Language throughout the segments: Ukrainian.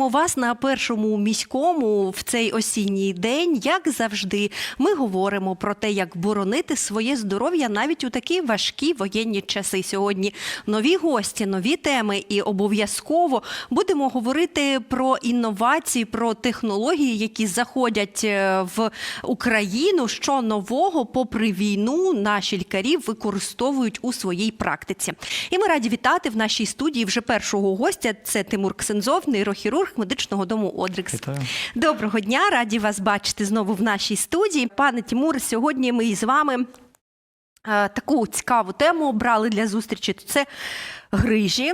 Вітаємо вас на першому міському в цей осінній день. Як завжди, ми говоримо про те, як боронити своє здоров'я навіть у такі важкі воєнні часи. Сьогодні нові гості, нові теми, і обов'язково будемо говорити про інновації, про технології, які заходять е, в Україну. Що нового, попри війну, наші лікарі використовують у своїй практиці. І ми раді вітати в нашій студії вже першого гостя. Це Тимур Ксензов, нейрохірург медичного дому Одрикс. Вітаю. Доброго дня, раді вас бачити знову в нашій студії. Пане Тимур, сьогодні ми з вами е, таку цікаву тему обрали для зустрічі. Це грижі,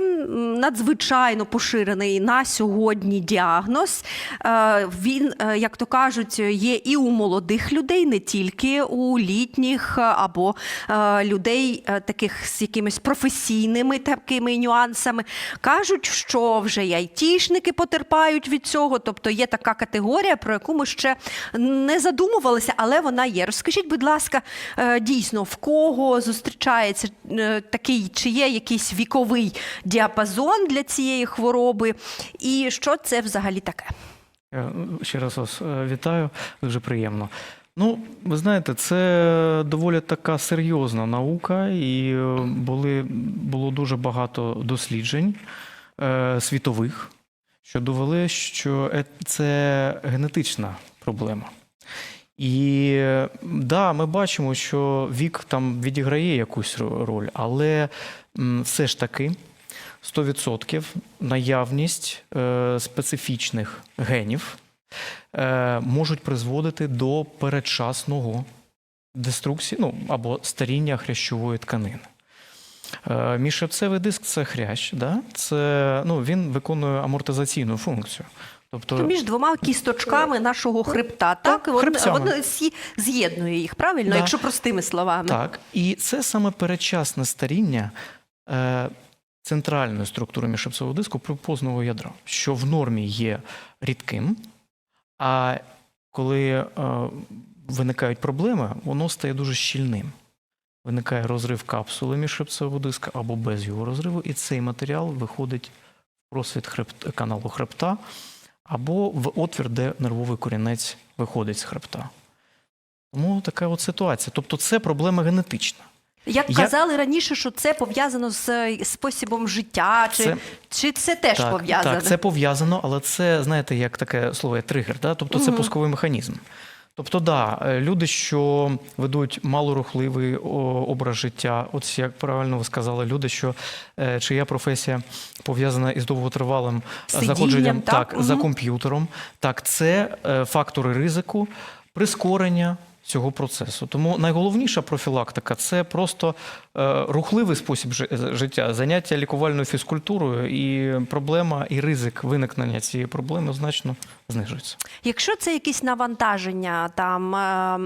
надзвичайно поширений на сьогодні діагноз. Е, Він, е, як то кажуть, є і у молодих людей, не тільки у літніх е, або людей таких з якимись професійними такими нюансами. Кажуть, що вже й айтішники потерпають від цього. Тобто є така категорія, про яку ми ще не задумувалися, але вона є. Розкажіть, будь ласка, дійсно, в кого зустрічається такий, чи є якийсь віковий діапазон для цієї хвороби, і що це взагалі таке? Я Ще раз вас е, вітаю, дуже приємно. Ну, ви знаєте, це доволі така серйозна наука, і е, були, було дуже багато досліджень е, світових, що довели, що е- це генетична проблема. І да, ми бачимо, що вік там відіграє якусь роль, але все ж таки 100% наявність е, специфічних генів е, можуть призводити до передчасного деструкції ну, або старіння хрящової тканини. Е, Міжшипцевий диск це хрящ, да? це, ну, він виконує амортизаційну функцію. Тобто, То між двома кісточками нашого хребта, так? Воно всі з'єднує їх, правильно? Да. Якщо простими словами. Так, і це саме передчасне старіння е, центральної структури міжшипцевого диску припозного ядра, що в нормі є рідким, а коли е, виникають проблеми, воно стає дуже щільним. Виникає розрив капсули міжшипцевого диска або без його розриву, і цей матеріал виходить в просвіт хребт, каналу хребта або в отвір, де нервовий корінець виходить з хребта. Тому така от ситуація. Тобто це проблема генетична. Як Я- казали раніше, що це пов'язано з спосібом способом життя, чи Це- чи це теж так, пов'язано? Так, це пов'язано, але це, знаєте, як таке слово тригер, да? тобто це пусковий механізм. Тобто, да, е, люди, що ведуть малорухливий образ життя, от як правильно ви сказали, люди, що е, чия професія пов'язана із довготривалим е, Сидінням, заходженням так? за комп'ютером, так, це фактори ризику, прискорення цього процесу. Тому найголовніша профілактика це просто е, рухливий спосіб жи- життя, заняття лікувальною фізкультурою, і проблема і ризик виникнення цієї проблеми значно знижується. Якщо це якісь навантаження, там е,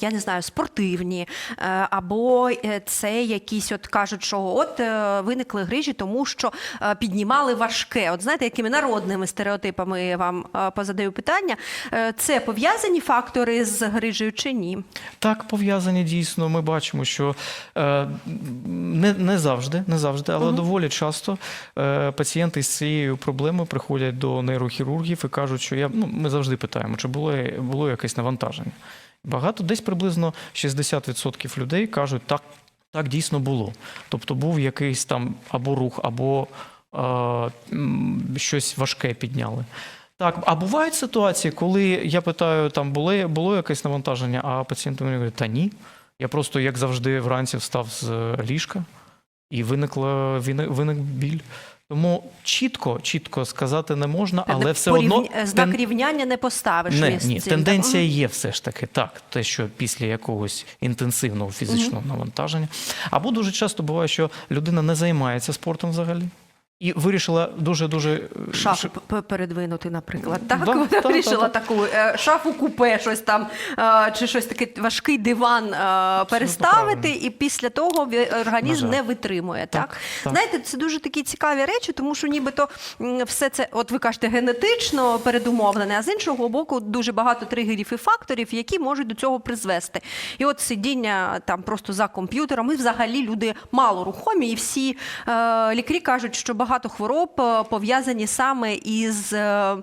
я не знаю, спортивні, е, або це якісь, от кажуть, що от виникли грижі, тому що піднімали важке. От знаєте, якими народними стереотипами я вам позадаю питання, це пов'язані фактори з грижею чи ні? Так, пов'язані дійсно. Ми бачимо, що е, не, не завжди, не завжди, але доволі часто е, пацієнти з цією проблемою приходять до нейрохірургів і кажуть, що я ну, ми завжди питаємо, чи було, було якесь навантаження. Багато десь приблизно 60% людей кажуть, так, так дійсно було. Тобто був якийсь там або рух, або е, щось важке підняли. Так, а бувають ситуації, коли я питаю, там було, було якесь навантаження, а пацієнт мені говорить, та ні. Я просто, як завжди, вранці встав з е, ліжка і виникла, виник, виник біль. Тому чітко, чітко сказати не можна, але все Порівня- одно знак тен- рівняння не поставиш. не, ні, цим, тенденція так? є все ж таки так, те, що після якогось інтенсивного фізичного навантаження. Або дуже часто буває, що людина не займається спортом взагалі і вирішила дуже дуже Шафу п- передвинути, наприклад. Так, Да, вона та, та, вирішила та. таку е, шафу купе, щось там, е, чи щось таке важкий диван е, переставити, правильно. і після того організм не витримує. Так? Так, так. Знаєте, це дуже такі цікаві речі, тому що нібито все це, от ви кажете, генетично передумовлене, а з іншого боку, дуже багато тригерів і факторів, які можуть до цього призвести. І от сидіння там просто за комп'ютером, і взагалі люди малорухомі, і всі е, лікарі кажуть, що багато. Багато хвороб е, пов'язані саме із е,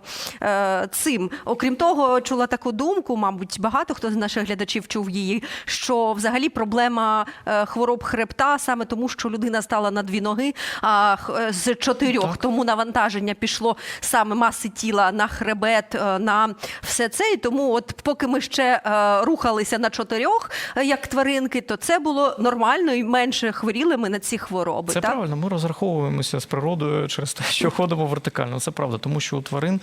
е, цим. Окрім того, чула таку думку, мабуть, багато хто з наших глядачів чув її, що взагалі проблема хвороб хребта саме тому, що людина стала на дві ноги а, з чотирьох. Так. Тому навантаження пішло саме маси тіла на хребет, на все це. І тому, от поки ми ще рухалися на чотирьох, як тваринки, то це було нормально і менше хворіли ми на ці хвороби. Це так? правильно. Ми розраховуємося з природою через те, що ходимо вертикально. Це правда, тому що у тварин,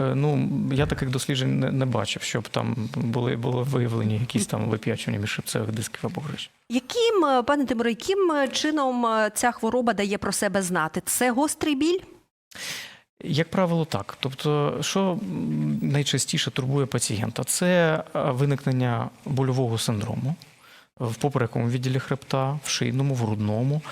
е, ну я таких досліджень не, не бачив, щоб там були, були виявлені якісь там вип'ячування міжшипцевих дисків або гриж. Яким, е, пане Тимуре, яким е, чином е, ця хвороба дає про себе знати? Це гострий біль? Як правило, так. Тобто, що найчастіше турбує пацієнта, це е, виникнення больового синдрому в поперековому відділі хребта, в шийному, в грудному.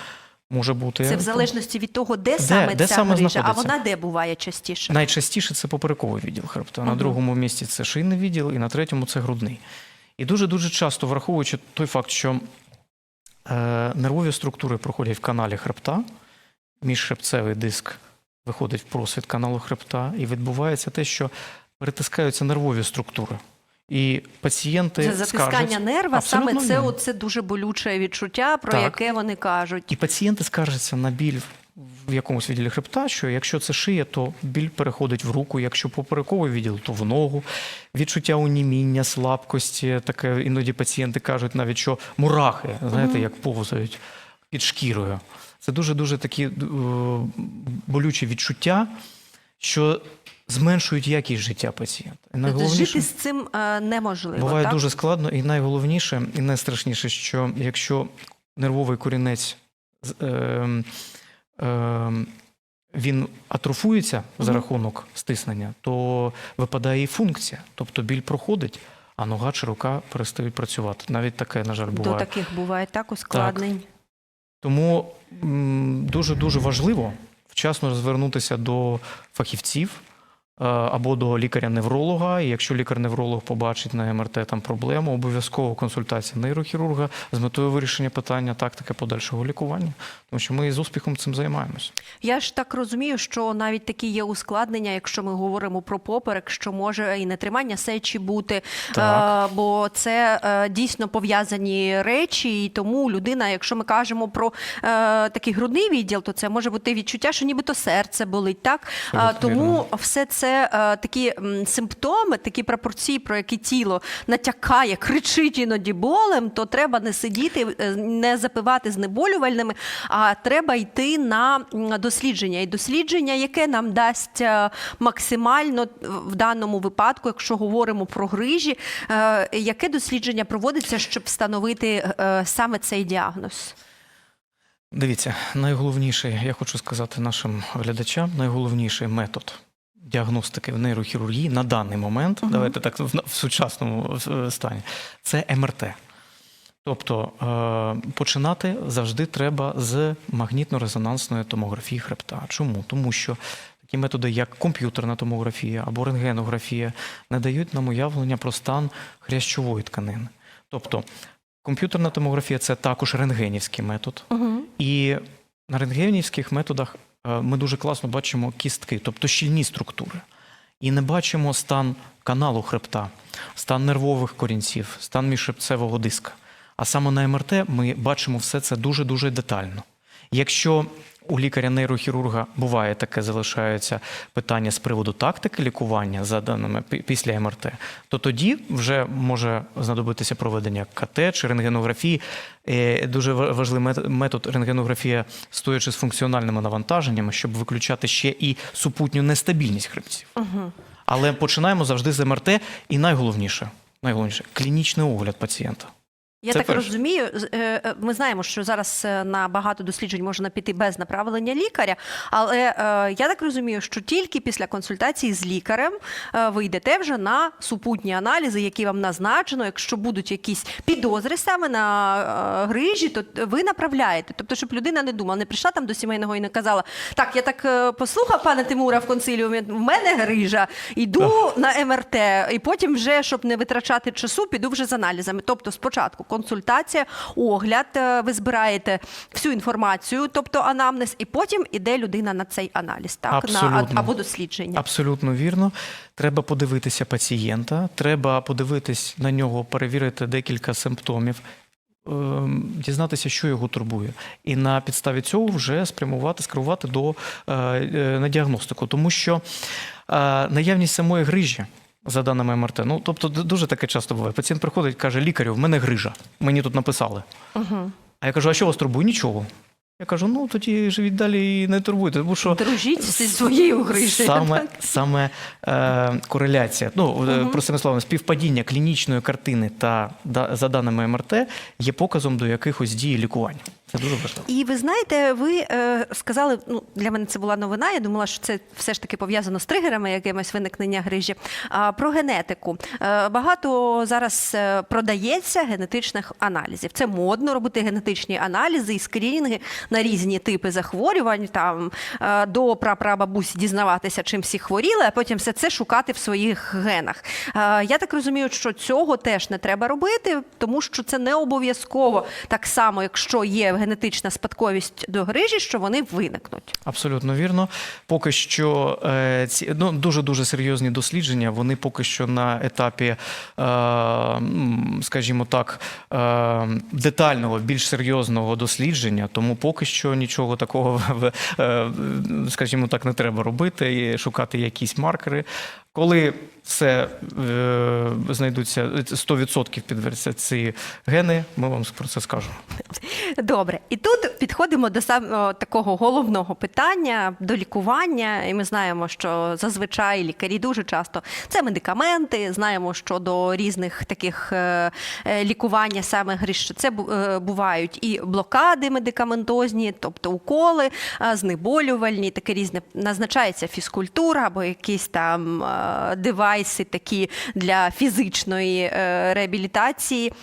Може бути Це в залежності від того, де, Де- саме де ця саме грижа, а вона де буває частіше? Найчастіше це поперековий відділ хребта. На другому місці це шийний відділ, і на третьому це грудний. І дуже дуже часто, враховуючи той факт, що е, нервові структури проходять в каналі хребта, міжхребцевий диск виходить в просвіт каналу хребта, і відбувається те, що перетискаються нервові структури. І пацієнти Це затискання скаржать, нерва, саме це, оце дуже болюче відчуття, про Так. яке вони кажуть. І пацієнти скаржаться на біль в якомусь відділі хребта, що якщо це шия, то біль переходить в руку, якщо поперековий відділ, то в ногу. Відчуття уніміння, слабкості. Таке іноді пацієнти кажуть навіть, що мурахи, знаєте, як повзають під шкірою. Це дуже-дуже такі е, болючі відчуття, що зменшують якість життя пацієнта. І Тобто найголовніше- жити з цим е, неможливо. Буває так? дуже складно, і найголовніше, і найстрашніше, що якщо нервовий корінець ем, ем, він атрофується за рахунок стиснення, то випадає і функція. Тобто біль проходить, а нога чи рука перестають працювати. Навіть таке, на жаль, До таких буває так ускладнень. Тому дуже-дуже важливо вчасно звернутися до фахівців е, або до лікаря-невролога. І якщо лікар-невролог побачить на МРТ там проблему, обов'язково консультація нейрохірурга з метою вирішення питання тактики подальшого лікування. Тому що ми з успіхом цим займаємося. Я ж так розумію, що навіть такі є ускладнення, якщо ми говоримо про поперек, що може і нетримання сечі бути, Так. Е, бо це е, дійсно пов'язані речі, і тому людина, якщо ми кажемо про е, такий грудний відділ, то це може бути відчуття, що нібито серце болить. Так Абсолютно тому все це е, такі симптоми, такі пропорції, про які тіло натякає, кричить іноді болем, то треба не сидіти, е, не запивати знеболювальними, а треба йти на дослідження. І дослідження, яке нам дасть е, максимально в даному випадку, якщо говоримо про грижі, яке дослідження проводиться, щоб встановити саме цей діагноз? Дивіться, найголовніший, я хочу сказати нашим глядачам, найголовніший метод діагностики в нейрохірургії на даний момент, Мгм. давайте так в, в сучасному стані, це МРТ. Тобто е, починати завжди треба з магнітно-резонансної томографії хребта. Чому? Тому що такі методи, як комп'ютерна томографія або рентгенографія, не дають нам уявлення про стан хрящової тканини. Тобто комп'ютерна томографія це також рентгенівський метод. Угу. І на рентгенівських методах ми дуже класно бачимо кістки, тобто щільні структури. І не бачимо стан каналу хребта, стан нервових корінців, стан міжшипцевого диска. А саме на МРТ ми бачимо все це дуже-дуже детально. Якщо у лікаря-нейрохірурга буває таке, залишається питання з приводу тактики лікування за даними після МРТ, то тоді вже може знадобитися проведення КТ чи рентгенографії. Е, Дуже важливий метод рентгенографія, стоячи з функціональними навантаженнями, щоб виключати ще і супутню нестабільність хребців. Угу. Але починаємо завжди з МРТ, і найголовніше, найголовніше клінічний огляд пацієнта. Я Це так перше. розумію. е, е, Ми знаємо, що зараз е, на багато досліджень можна піти без направлення лікаря, але я так розумію, що тільки після консультації з лікарем ви йдете вже на супутні аналізи, які вам назначено. Якщо будуть якісь підозри саме на грижі, то ви направляєте. Тобто, щоб людина не думала, не прийшла там до сімейного і не казала: так, я так послухав пане Тимура в консиліумі, в мене грижа, йду на МРТ, і потім вже, щоб не витрачати часу, піду вже з аналізами. Тобто, спочатку консультація, огляд. е, Ви збираєте всю інформацію, тобто анамнез, і потім іде людина на цей аналіз, так на або дослідження. Абсолютно вірно. Треба подивитися пацієнта, треба подивитись на нього, перевірити декілька симптомів, ем, дізнатися, що його турбує, і на підставі цього вже спрямувати, скерувати до е, е, на діагностику, тому що наявність самої грижі. За даними МРТ, ну тобто дуже таке часто буває. Пацієнт приходить, каже: лікарю, в мене грижа. Мені тут написали. Угу. А я кажу, а що вас турбує? Нічого. Я кажу, ну тоді живіть далі і не турбуйте, тому що Дружіть зі своєю грижею. Саме, так? саме е, кореляція, ну, угу. простими словами, співпадіння клінічної картини та да, за даними МРТ є показом до якихось дій лікування. Це дуже важливо. І ви знаєте, ви е, сказали, ну для мене це була новина. Я думала, що це все ж таки пов'язано з тригерами, якимось виникнення грижі. А про генетику е, багато зараз е, продається генетичних аналізів. Це модно робити генетичні аналізи і скрінінги на різні типи захворювань. Там е, до прапрабабусі дізнаватися, чим всі хворіли, а потім все це шукати в своїх генах. Е, я так розумію, що цього теж не треба робити, тому що це не обов'язково так само, якщо є генетична спадковість до грижі, що вони виникнуть. Абсолютно вірно. Поки що е, ці ну, дуже дуже серйозні дослідження. Вони поки що на етапі, е, скажімо так, е, детального, більш серйозного дослідження. Тому поки що нічого такого, скажімо так, не треба робити і шукати якісь маркери. Коли все е, знайдуться 100% підтвердяться ці гени, ми вам про це скажемо. Добре, і тут підходимо до самого такого головного питання до лікування. І ми знаємо, що зазвичай лікарі дуже часто це медикаменти. Знаємо, що до різних таких е, е, лікування саме що це е, бувають і блокади медикаментозні, тобто уколи, знеболювальні, таке різне назначається фізкультура або якісь там е, девайси такі для фізичної е, реабілітації.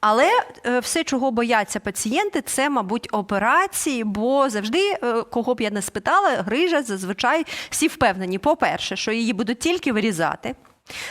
Але е, все, чого бояться пацієнти, це, мабуть, операції, бо завжди, е, кого б я не спитала, грижа зазвичай всі впевнені. По-перше, що її будуть тільки вирізати.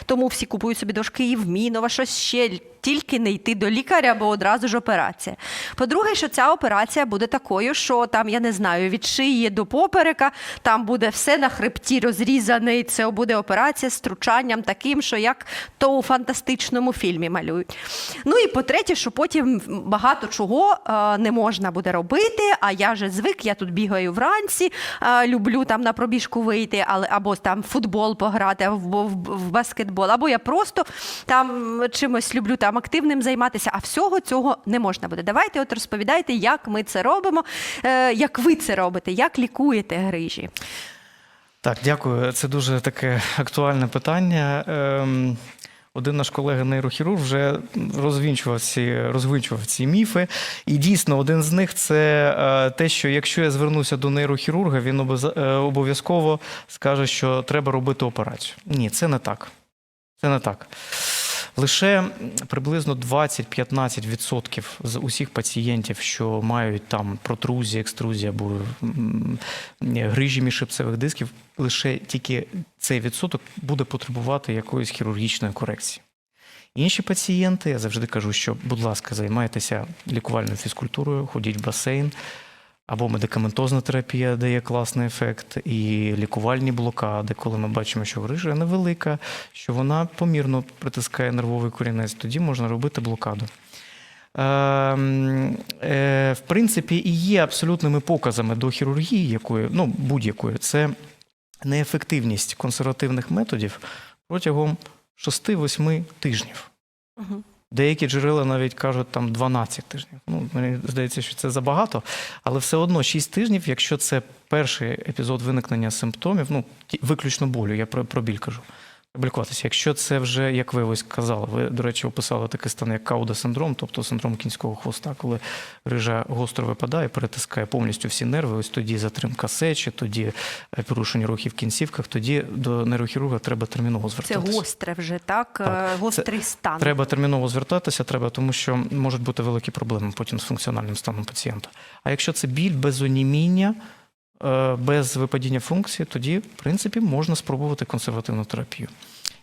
Тому всі купують собі дошки Євмінова, щось ще тільки не йти до лікаря, бо одразу ж операція. По-друге, що ця операція буде такою, що там, я не знаю, від шиї до поперека, там буде все на хребті розрізане, і це буде операція з втручанням таким, що як то у фантастичному фільмі малюють. Ну і по-третє, що потім багато чого е, не можна буде робити. А я же звик, я тут бігаю вранці, е, люблю там на пробіжку вийти, або там в футбол пограти, в, в баскетбол, або я просто там чимось люблю там активним займатися, а всього цього не можна буде. Давайте от розповідайте, як ми це робимо, е, як ви це робите, як лікуєте грижі. Так, дякую. Це дуже таке актуальне питання. Ем, Один наш колега нейрохірург вже розвінчував ці, розвінчував ці міфи. І дійсно, один з них це е, те, що якщо я звернуся до нейрохірурга, він е, обов'язково скаже, що треба робити операцію. Ні, це не так. Це не так. Лише приблизно 20-15% з усіх пацієнтів, що мають там протрузії, екструзії або грижі міжшипцевих дисків, лише тільки цей відсоток буде потребувати якоїсь хірургічної корекції. Інші пацієнти, я завжди кажу, що, будь ласка, займайтеся лікувальною фізкультурою, ходіть в басейн, або медикаментозна терапія дає класний ефект, і лікувальні блокади, коли ми бачимо, що грижа невелика, що вона помірно притискає нервовий корінець, тоді можна робити блокаду. Ем, е, В принципі, і є абсолютними показами до хірургії, якої, ну, будь-якої, це неефективність консервативних методів протягом 6-8 тижнів. Деякі джерела навіть кажуть там 12 тижнів. Ну, мені здається, що це забагато, але все одно 6 тижнів, якщо це перший епізод виникнення симптомів, ну виключно болю, я про, про біль кажу. Реабілікуватися. Якщо це вже, як ви ось казали, ви, до речі, описали такий стан, як кауда-синдром, тобто синдром кінського хвоста, коли рижа гостро випадає, перетискає повністю всі нерви, ось тоді затримка сечі, тоді е, порушення рухів в кінцівках, тоді до нейрохірурга треба терміново звертатися. Це гостре вже, так? Так. Е, Гострий стан. Треба терміново звертатися, треба, тому що можуть бути великі проблеми потім з функціональним станом пацієнта. А якщо це біль без оніміння, е, без випадіння функції, тоді, в принципі, можна спробувати консервативну терапію.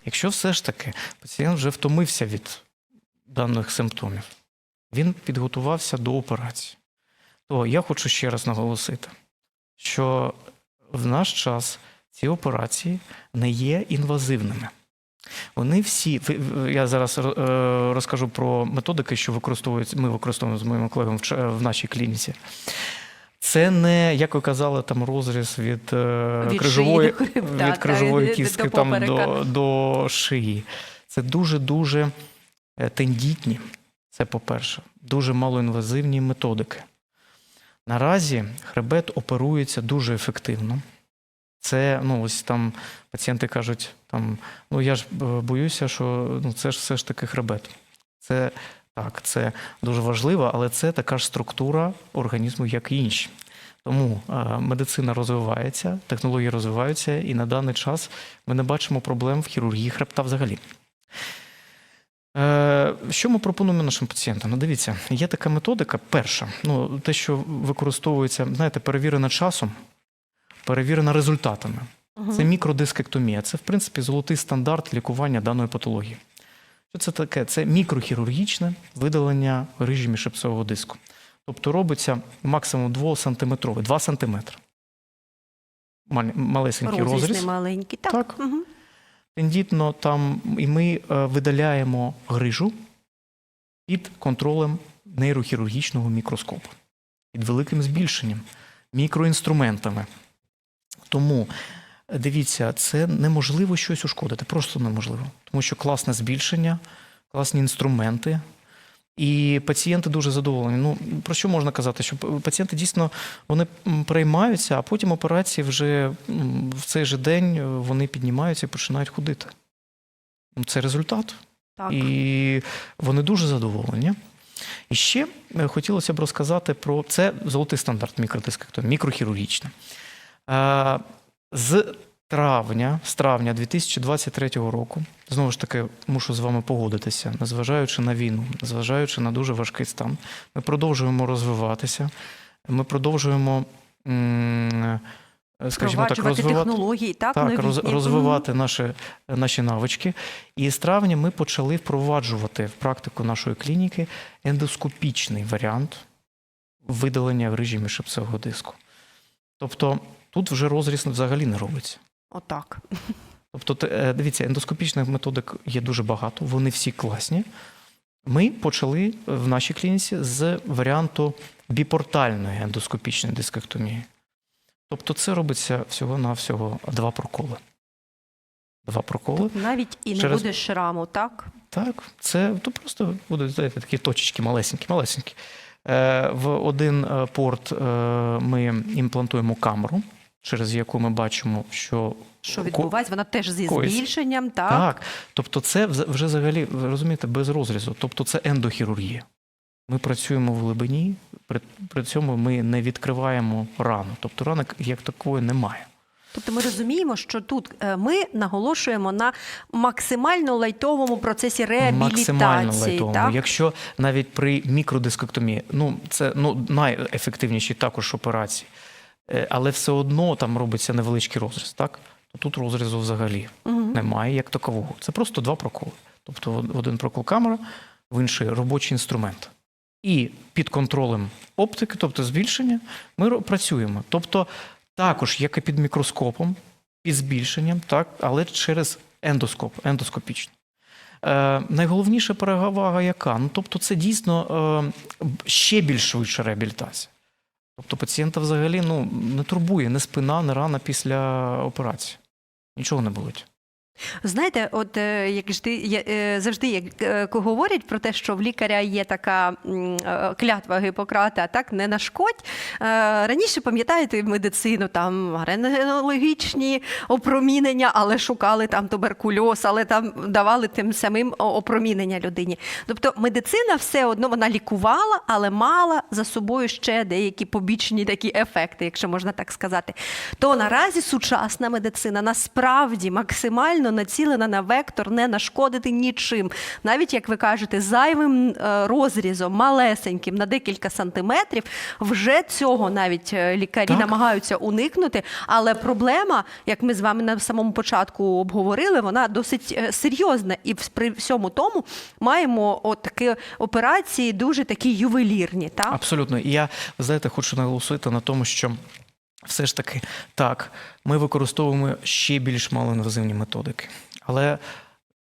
Якщо все ж таки пацієнт вже втомився від даних симптомів, він підготувався до операції. То я хочу ще раз наголосити, що в наш час ці операції не є інвазивними. Вони всі, я зараз е, розкажу про методики, що використовують, ми використовуємо з моїм колегом в нашій клініці. Це не, як ви казали, там розріз від, е, Від крижової, шиї до від та, крижової до кістки там, до, до шиї. Це дуже-дуже е, тендітні, це по-перше, дуже малоінвазивні методики. Наразі хребет оперується дуже ефективно. Це, ну, ось там пацієнти кажуть, там, ну я ж е, боюся, що ну, це ж все ж таки хребет. Це так, це дуже важливо, але це така ж структура організму, як і інші. Тому е, медицина розвивається, технології розвиваються, і на даний час ми не бачимо проблем в хірургії хребта взагалі. Е, Що ми пропонуємо нашим пацієнтам? Ну, дивіться, є така методика. Перша, ну, те, що використовується, знаєте, перевірена часом, перевірена результатами. Це мікродискектомія. Це, в принципі, золотий стандарт лікування даної патології. Що це таке? Це мікрохірургічне видалення грижі міжшипцевого диску. Тобто робиться максимум 2 сантиметровий, 2 сантиметри. Малесенький Розріз розріз. маленький. Так. Так. Мгм. Тендітно там, і ми е, видаляємо грижу під контролем нейрохірургічного мікроскопу, під великим збільшенням, мікроінструментами. Тому дивіться, це неможливо щось ушкодити, просто неможливо. Тому що класне збільшення, класні інструменти. І пацієнти дуже задоволені. Ну про що можна казати? Що пацієнти дійсно вони переймаються, а потім операції вже в цей же день е, вони піднімаються і починають ходити. Ну, Це результат. Так. І вони дуже задоволені. І ще е, хотілося б розказати про це золотий стандарт мікродискектомії, мікрохірургічна. З травня, з травня 2023 року, знову ж таки, мушу з вами погодитися, незважаючи на війну, незважаючи на дуже важкий стан, ми продовжуємо розвиватися, ми продовжуємо, скажімо так, розвивати технології, так, так. Мгм. розвивати наші, наші навички. І з травня ми почали впроваджувати в практику нашої клініки ендоскопічний варіант видалення грижі міжшипцевого диску. Тобто тут вже розріз взагалі не робиться. Отак. Тобто, е, дивіться, ендоскопічних методик є дуже багато, вони всі класні. Ми почали в нашій клініці з варіанту біпортальної ендоскопічної дискектомії. Тобто це робиться всього-навсього два проколи. Два проколи. Навіть і не Через- буде шраму, так? Так, це то просто будуть знаєте, такі точечки малесенькі, малесенькі. Е, в один е, порт е, ми імплантуємо камеру, через яку ми бачимо, що Що відбувається? Вона теж зі збільшенням, так? Так, тобто це вже взагалі, розумієте, без розрізу. Тобто це ендохірургія. Ми працюємо в глибині, при, при цьому ми не відкриваємо рану. Тобто рани як такої немає. Тобто ми розуміємо, що тут е, ми наголошуємо на максимально лайтовому процесі реабілітації. Максимально лайтовому. Так? Якщо навіть при мікродискектомії, ну це ну найефективніші також операції, але все одно там робиться невеличкий розріз, так? То тут розрізу взагалі Мгм. немає як такового. Це просто два проколи. Тобто в один прокол камера, в інший робочий інструмент. І під контролем оптики, тобто збільшення, ми працюємо. Тобто також, як і під мікроскопом, під збільшенням, так, але через ендоскоп, ендоскопічно. Е, найголовніша перевага яка? Ну, тобто, це дійсно е, ще більш швидша реабілітація. Тобто пацієнта взагалі ну, не турбує не спина, не рана після операції. Нічого не болить. Знаєте, от е, як я- е, завжди як е, говорять про те, що в лікаря є така клятва Гіппократа, так не нашкодь. Раніше пам'ятаєте медицину, там рентгенологічні опромінення, але шукали там туберкульоз, але там давали тим самим опромінення людині. Тобто медицина все одно вона лікувала, але мала за собою ще деякі побічні такі ефекти, якщо можна так сказати. То наразі сучасна медицина насправді максимально правильно націлена на вектор, не нашкодити нічим. Навіть як ви кажете, зайвим е, розрізом, малесеньким на декілька сантиметрів, вже цього навіть е, лікарі Так. намагаються уникнути. Але проблема, як ми з вами на самому початку обговорили, вона досить е, серйозна. І при всьому тому маємо от такі операції дуже такі ювелірні. Так? Абсолютно. І я, знаєте, хочу наголосити на тому, що все ж таки так, ми використовуємо ще більш малоінвазивні методики. Але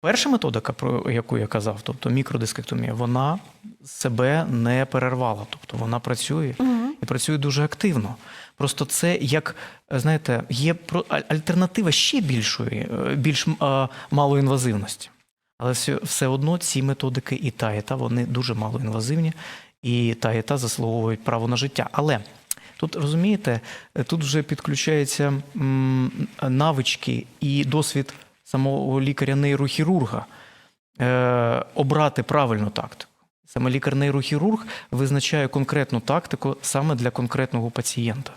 перша методика, про яку я казав, тобто мікродискектомія, вона себе не перервала. Тобто вона працює і працює дуже активно. Просто це як знаєте, є альтернатива ще більшої, е, більш малоінвазивності. Але все, все одно ці методики і та, і та вони дуже малоінвазивні, і та, і та заслуговують право на життя. Але тут розумієте, тут вже підключаються навички і досвід самого лікаря-нейрохірурга е, обрати правильну тактику. Саме лікар-нейрохірург визначає конкретну тактику саме для конкретного пацієнта.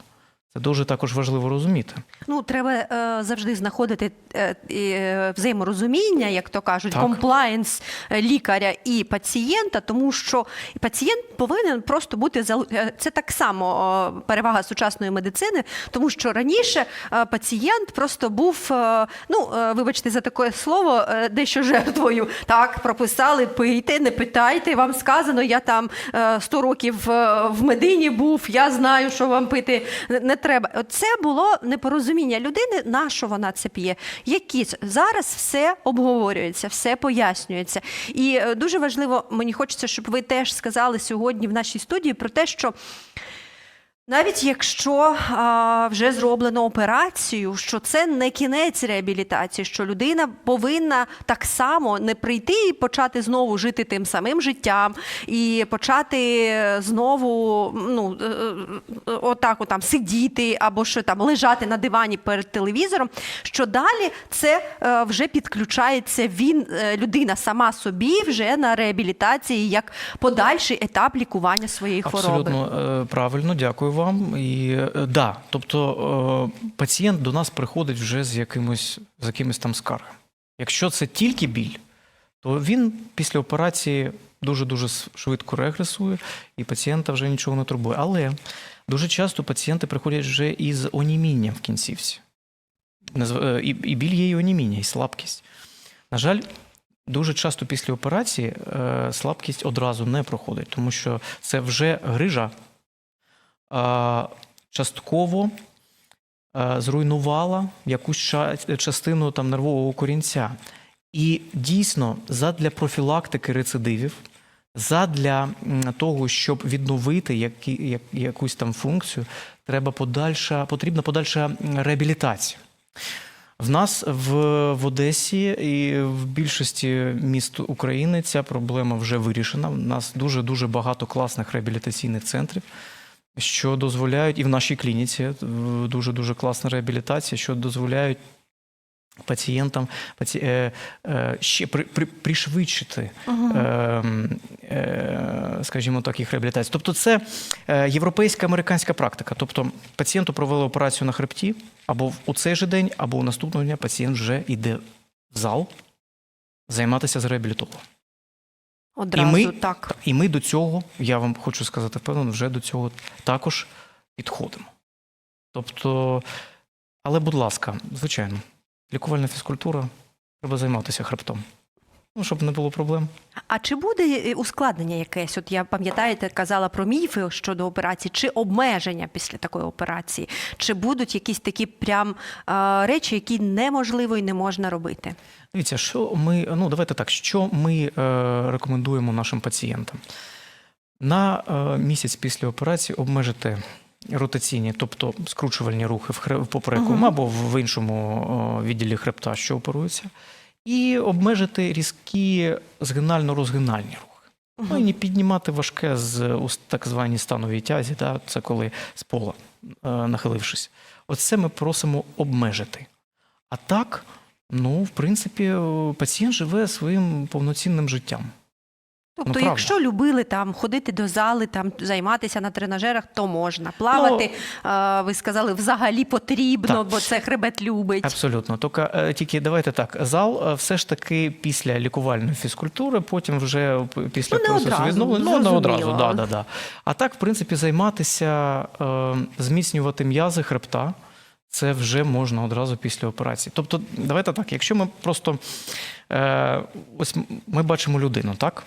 Дуже також важливо розуміти. Ну, треба е, завжди знаходити е, е, взаєморозуміння, як то кажуть, Так. комплаєнс е, лікаря і пацієнта, тому що пацієнт повинен просто бути е, Це так само е, перевага сучасної медицини, тому що раніше е, пацієнт просто був, е, ну е, вибачте за таке слово, е, дещо жертвою. Так, прописали, пийте, не питайте. Вам сказано, я там е, 100 років в Медині був, я знаю, що вам пити не треба. Це було непорозуміння людини, на що вона це п'є. Які зараз все обговорюється, все пояснюється. І е, дуже важливо, мені хочеться, щоб ви теж сказали сьогодні в нашій студії про те, що. Навіть якщо а, вже зроблено операцію, що це не кінець реабілітації, що людина повинна так само не прийти і почати знову жити тим самим життям, і почати знову ну, е, е, отак от там сидіти або що там лежати на дивані перед телевізором. Що далі це е, вже підключається він, е, людина сама собі вже на реабілітації як подальший етап лікування своєї хвороби. Абсолютно е, правильно, дякую вам. І е, да, тобто е, пацієнт до нас приходить вже з якимось з якимось там скаргами. Якщо це тільки біль, то він після операції дуже дуже швидко регресує, і пацієнта вже нічого не турбує. Але дуже часто пацієнти приходять вже із онімінням в кінцівці. Е, І, біль є і оніміння, і слабкість. На жаль, дуже часто після операції слабкість одразу не проходить, тому що це вже грижа частково зруйнувала якусь частину там, нервового корінця. І дійсно, задля профілактики рецидивів, задля того, щоб відновити які, як, якусь там функцію, треба подальша, потрібна подальша реабілітація. В нас в, в Одесі і в більшості міст України ця проблема вже вирішена. У нас дуже дуже багато класних реабілітаційних центрів, що дозволяють, і в нашій клініці дуже дуже класна реабілітація, що дозволяють пацієнтам паці, е, е, ще при, при, пришвидшити, е, е, скажімо так, їх реабілітацію. Тобто, це е, європейська американська практика. Тобто, пацієнту провели операцію на хребті, або в- у цей же день, або у наступного дня пацієнт вже йде в зал займатися з реабілітологом. Одразу ми- так. І ми до цього, я вам хочу сказати, впевнено, вже до цього також підходимо. Тобто, але, будь ласка, звичайно, лікувальна фізкультура, треба займатися хребтом. Ну, щоб не було проблем. А чи буде е, ускладнення якесь? От я пам'ятаєте, казала про міфи щодо операції, чи обмеження після такої операції? Чи будуть якісь такі прям е, речі, які неможливо і не можна робити? Дивіться, що ми, ну давайте так, що ми е, рекомендуємо нашим пацієнтам? На е, місяць після операції обмежити ротаційні, тобто скручувальні рухи в, хре- в поперековому Мгм. або в іншому е, відділі хребта, що оперується, і обмежити різкі згинально-розгинальні рухи. Ну і не піднімати важке з у так званій становій тязі, да, це коли з пола е, нахилившись. Оце ми просимо обмежити. А так, ну, в принципі, е, пацієнт живе своїм повноцінним життям. Тобто, правда. якщо любили там ходити до зали, там займатися на тренажерах, то можна плавати. е, ви сказали, взагалі потрібно, Ну, Так. бо це хребет любить. Абсолютно. Тільки, е, тільки давайте так. Зал е, все ж таки після лікувальної фізкультури, потім вже після Ну, процесу відновлення. Ну, не одразу, да, да, да. А так, в принципі, займатися, е, зміцнювати м'язи хребта. Це вже можна одразу після операції. Тобто, давайте так, якщо ми просто е, ось ми бачимо людину, так?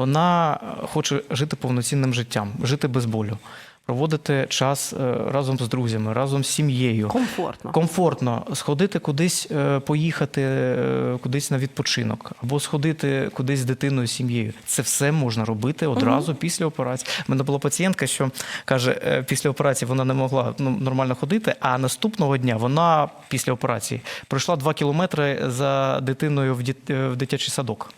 Вона е, хоче жити повноцінним життям, жити без болю, проводити час е, разом з друзями, разом з сім'єю. Комфортно. Комфортно сходити кудись, е, поїхати кудись на відпочинок, або сходити кудись з дитиною, з сім'єю. Це все можна робити одразу після операції. У мене була пацієнтка, що каже, після операції вона не могла ну, нормально ходити, а наступного дня вона після операції пройшла два кілометри за дитиною в, дит- в дитячий садок.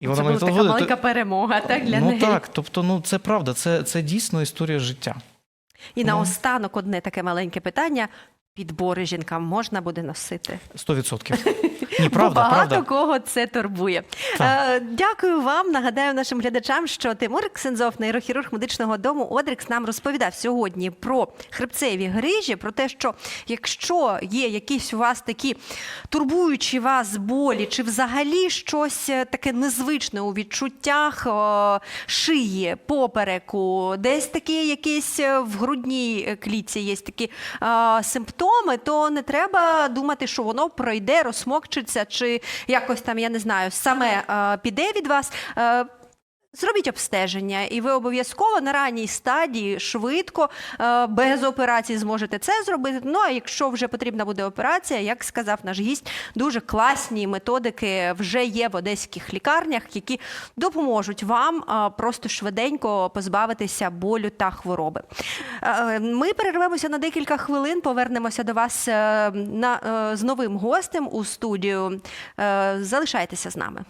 І вона це була мені така телефонує, маленька перемога, так для ну неї. так, тобто, ну це правда, це, це дійсно історія життя. І Ну. наостанок одне таке маленьке питання: підбори жінкам можна буде носити? Сто відсотків. Ні, правда, Бо багато правда. кого це турбує. Е, дякую вам. Нагадаю нашим глядачам, що Тимур Ксензов, нейрохірург медичного дому Одрикс, нам розповідав сьогодні про хребцеві грижі, про те, що якщо є якісь у вас такі турбуючі вас болі, чи взагалі щось е, таке незвичне у відчуттях о, шиї, попереку, десь такі якісь е, в грудній е, клітці є такі е, симптоми, то не треба думати, що воно пройде, розсмокчиться, чи якось там, я не знаю, саме е, піде від вас. Зробіть обстеження, і ви обов'язково на ранній стадії швидко, е, без операції зможете це зробити. Ну а якщо вже потрібна буде операція, як сказав наш гість, дуже класні методики вже є в одеських лікарнях, які допоможуть вам е, просто швиденько позбавитися болю та хвороби. Е, Ми перервемося на декілька хвилин, повернемося до вас на, з новим гостем у студію. Залишайтеся з нами.